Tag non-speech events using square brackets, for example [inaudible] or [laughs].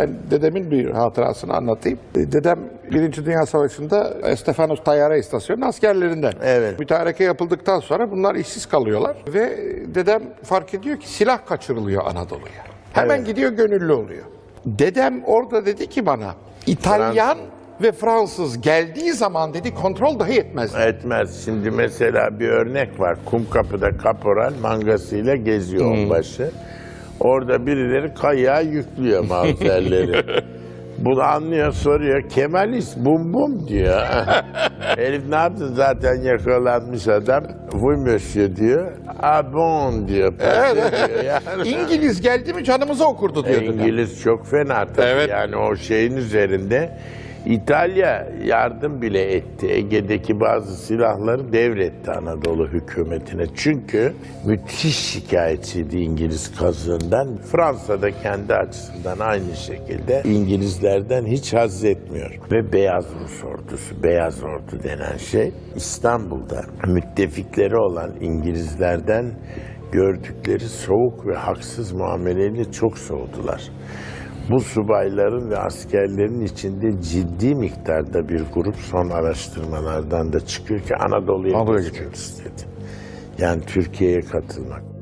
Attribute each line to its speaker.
Speaker 1: Ben dedemin bir hatırasını anlatayım. Dedem Birinci Dünya Savaşı'nda Estefanos Tayyare İstasyonu'nun askerlerinden.
Speaker 2: Evet.
Speaker 1: Mütareke yapıldıktan sonra bunlar işsiz kalıyorlar. Ve dedem fark ediyor ki silah kaçırılıyor Anadolu'ya. Hemen
Speaker 2: Evet.
Speaker 1: gidiyor gönüllü oluyor. Dedem orada dedi ki bana İtalyan ve Fransız geldiği zaman dedi kontrol dahi etmez.
Speaker 2: Etmez. Şimdi mesela bir örnek var. Kumkapı'da kaporal mangasıyla geziyor onbaşı. Orada birileri kayağa yüklüyor mavzerleri. [laughs] Bunu anlıyor soruyor. Kemalist bum bum diyor. [laughs] Herif ne yaptı zaten yakalanmış adam. Oui monsieur diyor. Ah bon diyor. [laughs] Paşa diyor. Yani.
Speaker 1: İngiliz geldi mi canımızı okurdu diyor dedem.
Speaker 2: İngiliz çok fena tabii.
Speaker 1: Evet.
Speaker 2: Yani o şeyin üzerinde İtalya yardım bile etti. Ege'deki bazı silahları devretti Anadolu hükümetine. Çünkü müthiş şikayetçiydi İngiliz kazığından. Fransa da kendi açısından aynı şekilde İngilizlerden hiç haz etmiyor. Ve Beyaz Rus ordusu, Beyaz Ordu denen şey İstanbul'da müttefikleri olan İngilizlerden gördükleri soğuk ve haksız muameleyle çok soğudular. Bu subayların ve askerlerin içinde ciddi miktarda bir grup son araştırmalardan da çıkıyor ki Anadolu'ya
Speaker 1: Anadolu'ya
Speaker 2: geçmek istedi. Yani Türkiye'ye katılmak.